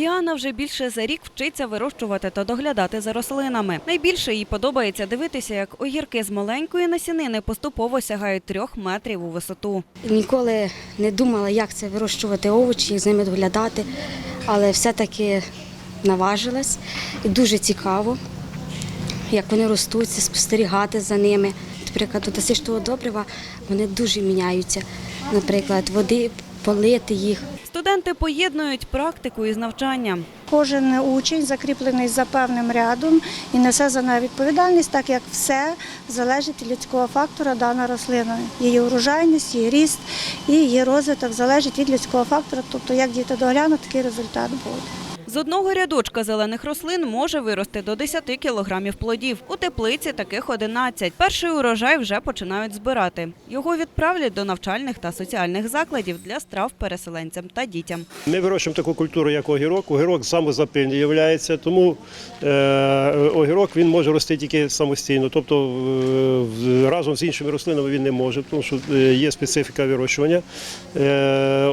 Діана вже більше за рік вчиться вирощувати та доглядати за рослинами. Найбільше їй подобається дивитися, як огірки з маленької насінини поступово сягають трьох метрів у висоту. Ніколи не думала, як це вирощувати овочі, з ними доглядати, але все-таки наважилась і дуже цікаво, як вони ростуть, спостерігати за ними. Наприклад, досиш того добрива, вони дуже міняються. Наприклад, води полити їх. Студенти поєднують практику із навчанням. Кожен учень закріплений за певним рядом і несе за неї відповідальність, так як все залежить від людського фактора дана рослина. Її урожайність, її ріст і її розвиток залежить від людського фактора. Тобто, як діти доглянуть, такий результат буде. З одного рядочка зелених рослин може вирости до 10 кілограмів плодів. У теплиці таких 11. Перший урожай вже починають збирати. Його відправлять до навчальних та соціальних закладів для страв переселенцям та дітям. Ми вирощуємо таку культуру, як огірок. Огірок самозапильний є, тому е, огірок він може рости тільки самостійно. Тобто е, разом з іншими рослинами він не може, тому що е, є специфіка вирощування.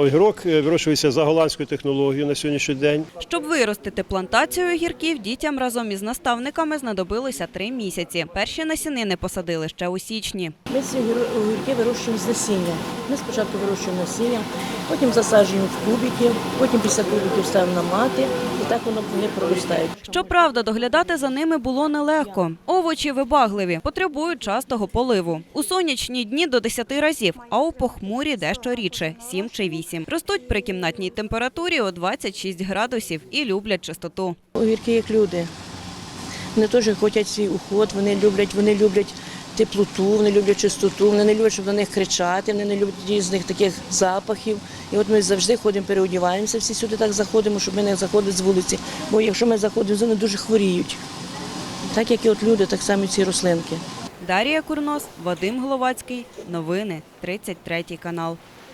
Огірок вирощується за голландською технологією на сьогоднішній день. Щоб виростити плантацію огірків, дітям разом із наставниками знадобилося три місяці. Перші насінини посадили ще у січні. Ми ці огірки вирощуємо з насіння. Ми спочатку вирощуємо насіння, потім засаджуємо в кубики, потім після кубиків ставимо на мати, і так воно вони проростають. Щоправда, доглядати за ними було нелегко. Овочі вибагливі, потребують частого поливу. У сонячні дні до 10 разів, а у похмурі дещо рідше 7 чи 8. Ростуть при кімнатній температурі у 26 градусів і люблять чистоту. Огірки як люди. Вони теж хочуть свій уход, вони люблять, вони люблять теплоту, вони люблять чистоту, вони не люблять, щоб на них кричати, вони не люблять різних таких запахів. І от ми завжди ходимо, переодіваємося, всі сюди так заходимо, щоб ми не заходили з вулиці. Бо якщо ми заходимо, вони дуже хворіють. Так як і от люди, так само ці рослинки. Дарія Курнос, Вадим Гловацький. Новини 33 канал.